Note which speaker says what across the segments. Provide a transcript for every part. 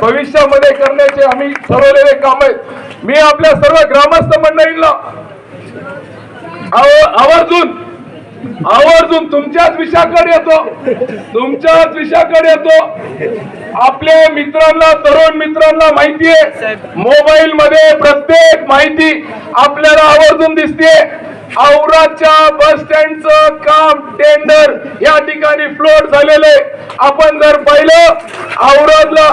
Speaker 1: भविष्यामध्ये करण्याचे आम्ही ठरवलेले काम आहेत. मी आपल्या सर्व ग्रामस्थ मंडळींना आवर्जून आवर्जून तुमच्याच विषयाकडे येतो तुमच्याच विषयाकडे येतो. आपल्या मित्रांना तरुण मित्रांना माहिती आहे. मोबाईल मध्ये प्रत्येक माहिती आपल्याला आवर्जून दिसते. औराच्या बस स्टँडचं काम टेंडर या ठिकाणी फ्लोट झालेले आपण जर पाहिलं औरादला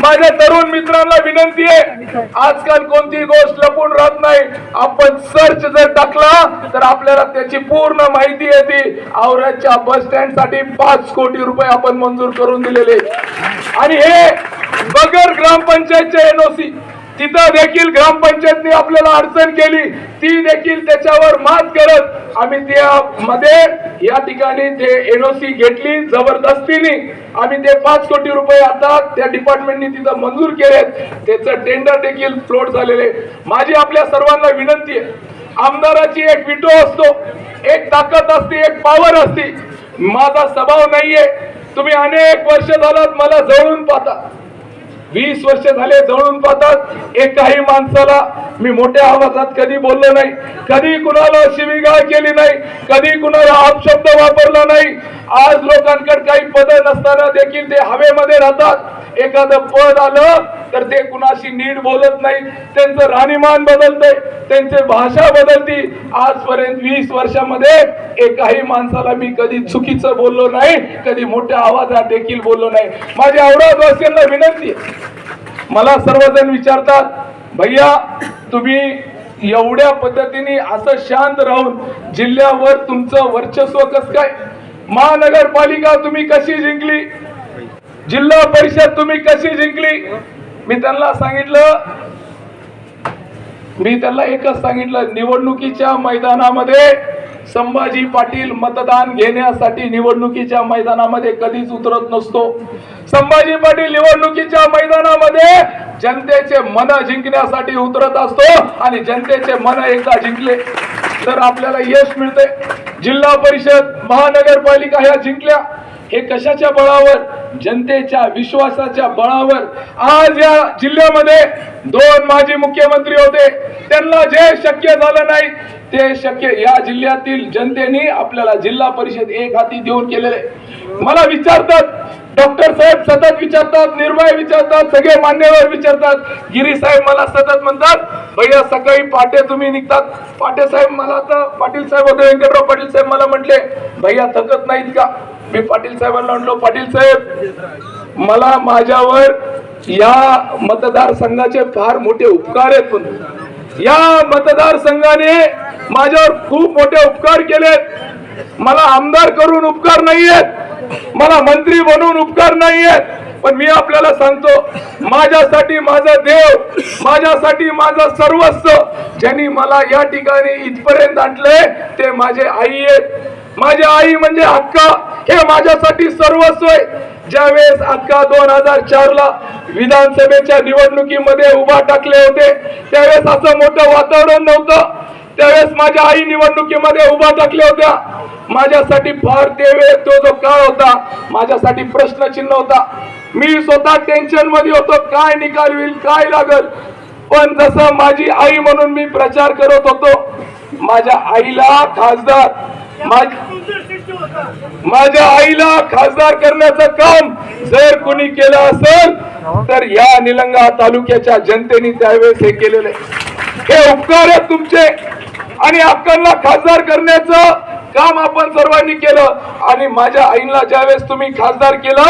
Speaker 1: माझ्या तरुण मित्रांना विनंती आहे आजकाल कोणती गोष्ट लपून राहत नाही. आपण सर्च जर टाकला तर आपल्याला त्याची पूर्ण माहिती येते. औराच्या बस स्टँडसाठी पाच कोटी रुपये आपण मंजूर करून दिलेले आणि हे बगर ग्रामपंचायतच्या एनओसी तिथं देखील ग्रामपंचायतने आपल्याला अडचण केली. ती देखील त्याच्यावर मात करत आम्ही त्यामध्ये या ठिकाणी ते एनओसी घेतली जबरदस्तीने. आम्ही ते पाच कोटी रुपये आता त्या डिपार्टमेंटने तिथं मंजूर केलेत. त्याचं टेंडर देखील फ्लोट झालेले. माझी आपल्या सर्वांना विनंती आहे. आमदाराची एक विटो असतो. एक ताकद असते एक पॉवर असते. माझा स्वभाव नाहीये. तुम्ही अनेक वर्ष झालात मला जवळून पाहता. वीस वर्ष झाले जवळून पाहतात. एकाही माणसाला मी मोठ्या आवाजात कधी बोललो नाही. कधी कुणाला शिवीगाळ केली नाही. कधी कुणाला अपशब्द वापरला नाही. आज लोकांकडे काही पद नसताना देखील ते हवेमध्ये राहतात. एखादं पद आलं तर ते कुणाशी नीट बोलत नाही. त्यांचं राहणीमान बदलतंय. त्यांची भाषा बदलती. आजपर्यंत वीस वर्षामध्ये एकाही माणसाला मी कधी चुकीचं बोललो नाही कधी मोठ्या आवाजात देखील बोललो नाही. माझ्या औरवासीयांना विनंती मला सर्वजण विचारतात भैया तुम्ही एवढ्या पद्धतीने असं शांत राहून जिल्ह्यावर तुमचं वर्चस्व कस काय? महानगरपालिका तुम्ही कशी जिंकली? जिल्हा परिषद तुम्ही कशी जिंकली? मी त्यांना सांगितलं मी त्यांना एकच सांगितलं निवडणुकीच्या मैदानामध्ये संभाजी पाटील मतदान घेण्यासाठी निवडणुकीच्या मैदानामध्ये कधीच उतरत नसतो. संभाजी पाटील निवडणुकीच्या मैदानामध्ये जनतेचे मन जिंकण्यासाठी उतरत असतो आणि जनतेचे मन एकदा जिंकले तर आपल्याला यश मिळते जिल्हा परिषद महानगरपालिका ह्या जिंकल्या. हे कशाच्या बळावर? जनतेच्या विश्वासाच्या बळावर आज या जिल्ह्यामध्ये दोन माजी मुख्यमंत्री होते. त्यांना जे शक्य झालं नाही ते शक्य या जिल्ह्यातील जनतेने आपल्याला जिल्हा परिषद एक हाती देऊन केलेले मला विचारतात डॉक्टर साहेब सतत विचारतात निर्भय विचारतात सगळे मान्यवर विचारतात. गिरी साहेब मला सतत म्हणतात भैया सकाळी पाटे तुम्ही निघतात. पाटे साहेब मला आता पाटील साहेब होते व्यंकटराव पाटील साहेब मला म्हटले भैया थकत नाहीत का? मी पाटील साहेबांना म्हणलो पाटील साहेब मला माझ्यावर या मतदारसंघाचे फार मोठे उपकार आहेत पण या मतदारसंघाने माझ्यावर खूप मोठे उपकार केलेत. मला आमदार करून उपकार नाहीयेत. मला मंत्री बनवून उपकार नाहीयेत. पण मी आपल्याला सांगतो माझ्यासाठी माझा देव माझ्यासाठी माझा सर्वस्व ज्यांनी मला या ठिकाणी इथपर्यंत आणले ते माझे आई आहेत. माझी आई म्हणजे हक्का. हे माझ्यासाठी सर्वस्व आहे ज्यावेळेस अक्का दोन हजार चार ला विधानसभेच्या निवडणुकीमध्ये उभा टाकले होते त्यावेळेस असं मोठं वातावरण नव्हतं. त्यावेळेस माझ्या आई निवडणुकीमध्ये उभा टाकल्या होत्या. माझ्यासाठी फार त्यावेळेस तो जो काळ होता माझ्यासाठी प्रश्नचिन्ह होता. मी स्वतः टेन्शनमध्ये होतो काय निकाल होईल काय लागल. पण जसं माझी आई म्हणून मी प्रचार करत होतो माझ्या आईला खासदार माझ्या माझ्या आईला खासदार करण्याचं काम जर कोणी केलं असेल तर या निलंगा तालुक्याच्या जनतेने त्यावेळेस हे केलेलं आहे. हे उपकार आहेत तुमचे. आणि अक्कांना खासदार करण्याचं काम आपण सर्वांनी केलं आणि माझ्या आईला ज्यावेळेस तुम्ही खासदार केलं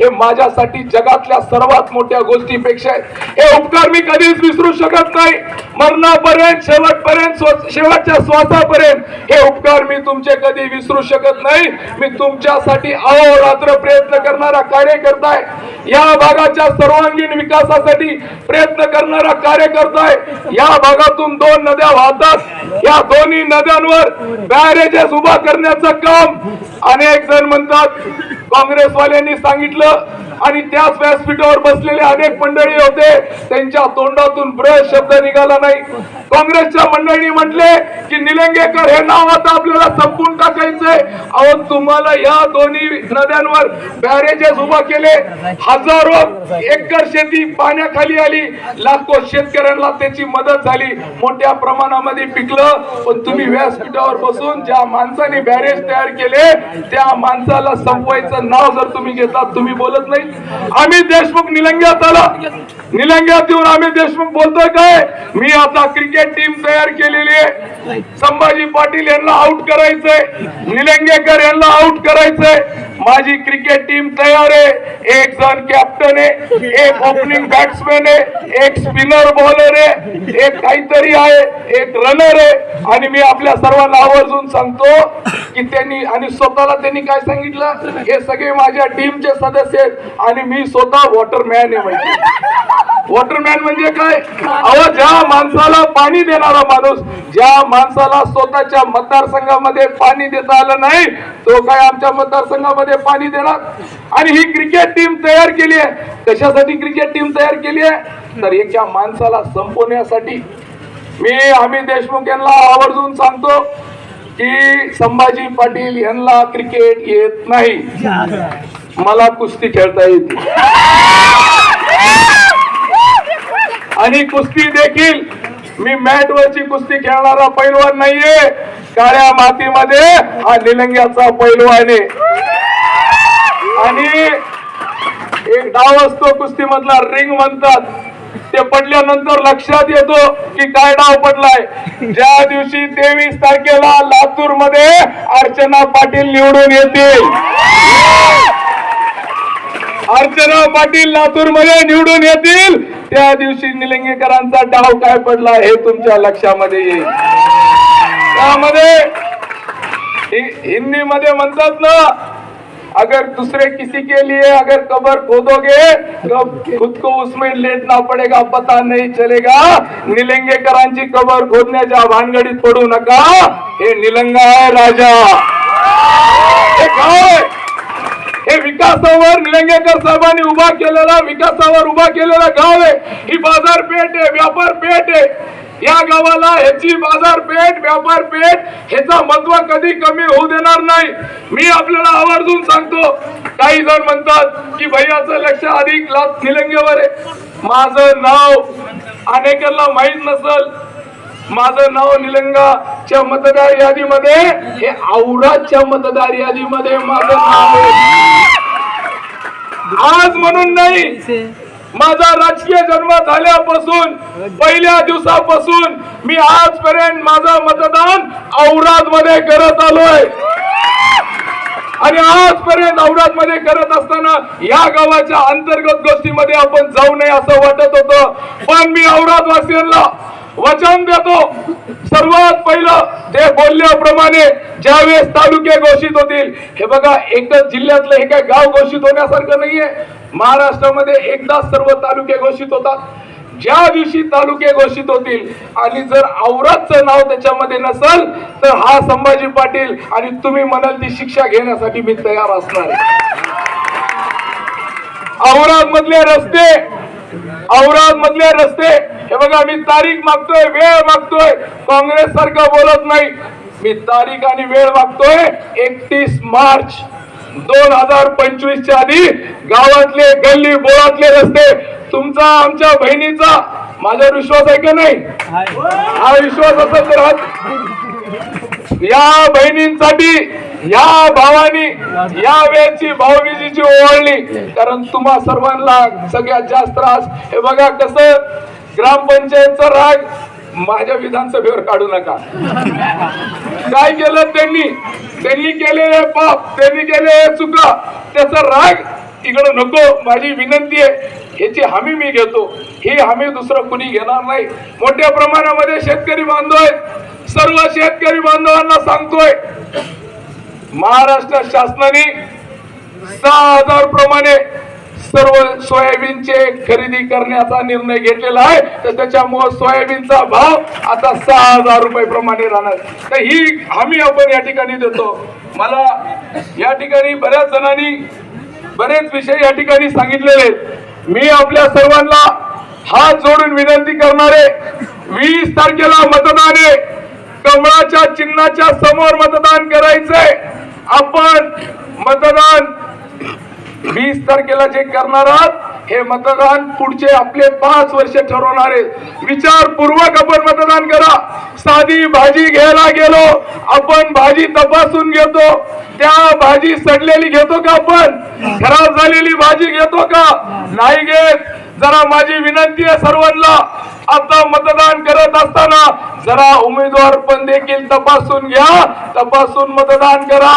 Speaker 1: हे माझ्यासाठी जगातल्या सर्वात मोठ्या गोष्टीपेक्षा हे उपकार मी कधीच विसरू शकत नाही. मरणापर्यंत शेवटपर्यंत शेवटच्या श्वासापर्यंत हे उपकार मी तुमचे कधी विसरू शकत नाही. मी तुमच्यासाठी अहोरात्र प्रयत्न करणारा कार्यकर्ता आहे. या भागाच्या सर्वांगीण विकासासाठी प्रयत्न करणारा कार्यकर्ता आहे. या भागातून दोन नद्या वाहतात. या दोन्ही नद्यांवर बॅरेजेस उभा करण्याचं काम अनेक जण म्हणतात. काँग्रेसवाल्यांनी सांगितलं आणि त्याच व्यासपीठावर बसलेले अनेक मंडळी होते. त्यांच्या तोंडातून ब्रश शब्द निघाला नाही. काँग्रेसच्या मंडळी म्हटले की निलंगेकर हे नाव आता आपल्याला संपून टाकायचंय. अहो तुम्हाला या दोन्ही नद्यांवर बॅरेजेस उभा केले. हजारो एकर शेती पाण्याखाली आली. लाखो शेतकऱ्यांना त्याची मदत झाली. मोठ्या प्रमाणामध्ये पिकलं. पण तुम्ही व्यासपीठावर बसून ज्या माणसाने बॅरेज तयार केले त्या माणसाला संपवायचं नाव जर तुम्ही घेतात तुम्ही बोलत नाही आम्ही देशमुख निलंग्यात आला. निलंग्यात येऊन आम्ही देशमुख बोलतोय काय? मी आता क्रिकेट टीम तयार केलेली आहे. संभाजी पाटील यांना आउट करायचंय. निलंगेकर यांना आउट करायचंय. माझी क्रिकेट टीम तयार आहे. एक जण कॅप्टन आहे. एक ओपनिंग बॅट्समॅन आहे. एक स्पिनर बॉलर आहे. एक काहीतरी आहे. एक रनर आहे. आणि मी आपल्या सर्वांना आवर्जून सांगतो की त्यांनी आणि स्वतःला त्यांनी काय सांगितलं? हे सगळे माझ्या टीमचे सदस्य आहेत. आणि मी स्वतः वॉटरमॅन आहे म्हणजे वॉटरमॅन म्हणजे काय? अहो ज्या माणसाला पाणी देणारा माणूस ज्या माणसाला स्वतःच्या मतदारसंघामध्ये पाणी देता आलं नाही तो काय आमच्या मतदारसंघामध्ये पाणी देणार? आणि ही क्रिकेट टीम तयार केली आहे. कशासाठी क्रिकेट टीम तयार केली आहे? तर एका माणसाला संपवण्यासाठी. मी आम्ही देशमुख यांना आवर्जून सांगतो की संभाजी पाटील यांना क्रिकेट येत नाही. मला कुस्ती खेळता येते आणि कुस्ती देखील मी मॅट वरची कुस्ती खेळणारा पैलवान नाहीये. काळ्या मातीमध्ये हा निलंग्याचा पैलवान आहे. आणि एक डाव असतो कुस्ती मधला रिंग म्हणतात. ते पडल्यानंतर लक्षात येतो की काय डाव पडलाय. ज्या दिवशी तेवीस तारखेला लातूरमध्ये अर्चना पाटील निवडून येतील. अर्चना पाटील लातूरमध्ये निवडून येतील. त्या दिवशी निलंगेकरांचा डाव काय पडला हे तुमच्या लक्षामध्ये येईल. त्यामध्ये हिंदी मध्ये म्हणतात ना अगर दुसरे किसी के लिए अगर कबर खोदोगे तो खुद को उसमें लेटना पड़ेगा पता नहीं चलेगा. निलंगेकरांची कबर खोदण्याच्या भानगडीत पडू नका. हे निलंगा आहे राजा. हे विकासावर निलंगेकर साहेबांनी उभा केलेला विकासावर उभा केलेला गाव आहे. ही बाजारपेठ आहे व्यापार पेठ आहे. या गावाला ह्याची बाजारपेठ व्यापार पेठ ह्याचा महत्त्व कधी कमी होऊ देणार नाही. मी आपल्याला आवर्जून सांगतो काही जण म्हणतात की भैयाचं लक्ष अधिक लाभ निलंगेवर आहे. माझं नाव अनेकांना माहीत नसल. माझं नाव निलंगाच्या मतदार यादीमध्ये हे औराच्या मतदार यादीमध्ये माझं नाव आज म्हणून नाही माझा राजकीय जन्म झाल्यापासून पहिल्या दिवसापासून मी आजपर्यंत माझं मतदान औरादमध्ये करत आलोय. आणि आजपर्यंत औरादमध्ये करत असताना या गावाच्या अंतर्गत गोष्टीमध्ये आपण जाऊ नये असं वाटत होतं. पण मी औराद वासियांना वचन देतो. सर्वात पहिलं ते बोलल्याप्रमाणे ज्यावेळेस तालुके घोषित होतील हे बघा एकदा जिल्ह्यातलं हे काय गाव घोषित होण्यासारखं नाहीये. महाराष्ट्रामध्ये एकदाच सर्व तालुके घोषित होतात. ज्या दिवशी तालुके घोषित होतील आणि जर औरतचं नाव त्याच्यामध्ये नसल तर हा संभाजी पाटील आणि तुम्ही म्हणाल ती शिक्षा घेण्यासाठी मी तयार असणार आहे. मधले रस्ते औराद मधले रस्ते हे बघा मी तारीख मागतोय वेळ मागतोय. काँग्रेस सारखं बोलत नाही. मी तारीख आणि वेळ मागतोय. एकतीस मार्च दोन हजार पंचवीसच्या आधी गावातले गल्ली बोळातले रस्ते तुमचा आमच्या बहिणीचा माझा विश्वास आहे का नाही? हा विश्वास असेल तर या बहिणींसाठी या भावानी या वेळची भाऊबीजीची ओवाळणी कारण तुम्हा सर्वांना सगळ्यात जास्त त्रास. हे बघा कसं ग्रामपंचायतचा राग माझ्या विधानसभेवर काढू नका. काय केलं त्यांनी? त्यांनी केलेले पाप त्यांनी केलेले चुका. त्याचा राग इकडं नको माझी विनंती आहे ह्याची हमी मी घेतो. ही हमी दुसरं कुणी घेणार नाही. मोठ्या प्रमाणामध्ये शेतकरी बांधव आहेत. सर्व शेतकरी बांधवांना सांगतोय महाराष्ट्र शासनाने सहा हजार प्रमाणे सर्व सोयाबीनचे खरेदी करण्याचा निर्णय घेतलेला आहे. तर त्याच्यामुळे सोयाबीनचा भाव आता सहा हजार रुपये प्रमाणे राहणार. तर ही हमी आपण या ठिकाणी देतो. मला या ठिकाणी बऱ्याच जणांनी बरेच विषय या ठिकाणी सांगितलेले आहेत. मी आपल्या सर्वांना हात जोडून विनंती करणारे वीस तारखेला मतदान आहे. कमळाच्या चिन्हाच्या समोर मतदान करायचंय. आपण मतदान वीस तारखेला जे करणार आहात हे मतदान पुढचे आपले पाच वर्ष ठरवणार विचारपूर्वक आपण मतदान करा. साधी भाजी घ्यायला गेलो आपण भाजी तपासून घेतो. त्या भाजी सडलेली घेतो का आपण? खराब झालेली भाजी घेतो का? नाही घेत. जरा माझी विनंती आहे सर्वांना. आता मतदान करत असताना जरा उमेदवार पण देखील तपासून घ्या. तपासून मतदान करा.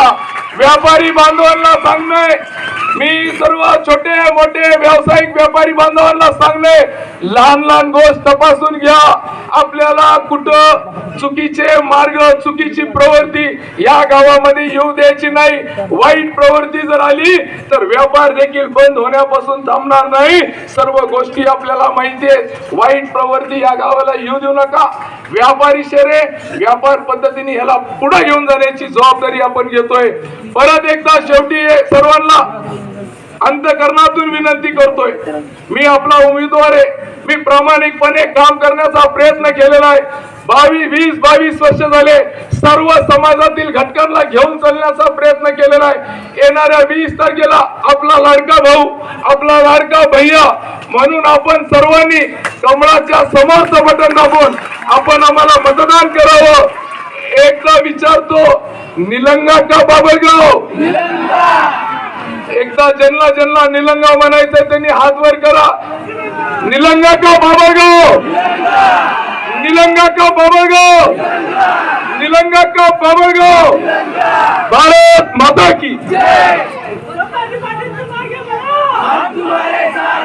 Speaker 1: व्यापारी बांधवांना सांगणे. मी सर्व छोटे मोठे व्यावसायिक व्यापारी बांधवांना सांगणे. लहान लहान गोष्ट तपासून घ्या. आपल्याला कुठं चुकीचे मार्ग चुकीची प्रवृत्ती या गावामध्ये येऊ द्यायची नाही. वाईट प्रवृत्ती जर आली तर व्यापार देखील बंद होण्यापासून थांबणार नाही. सर्व गोष्टी आपल्याला माहिती आहेत. वाईट प्रवृत्ती या गावाला येऊ देऊ नका. व्यापारी शेरे व्यापार पद्धतीने ह्याला पुढे घेऊन जाण्याची जबाबदारी आपण घेतोय. परत एकदा शेवटी सर्वांना अंतकरणातून विनंती करतोय. मी आपला उमेदवार आहे. मी प्रामाणिकपणे काम करण्याचा प्रयत्न केलेला आहे. बावीस वीस बावीस वर्ष झाले सर्व समाजातील घटकांना घेऊन चालण्याचा प्रयत्न केलेला आहे. येणाऱ्या वीस तारखेला आपला लाडका भाऊ आपला लाडका भैया म्हणून आपण सर्वांनी कमळाच्या समोरचं बटन दाबून आपण आम्हाला मतदान करावं. एकदा विचारतो निलंगा का बाबळगाव एकदा ज्यांना ज्यांना निलंगा म्हणायचं त्यांनी हात वर करा. निलंगा का बाबळगाव निलंगा का बाबळगाव निलंगा का बाबळगाव भारत माता की.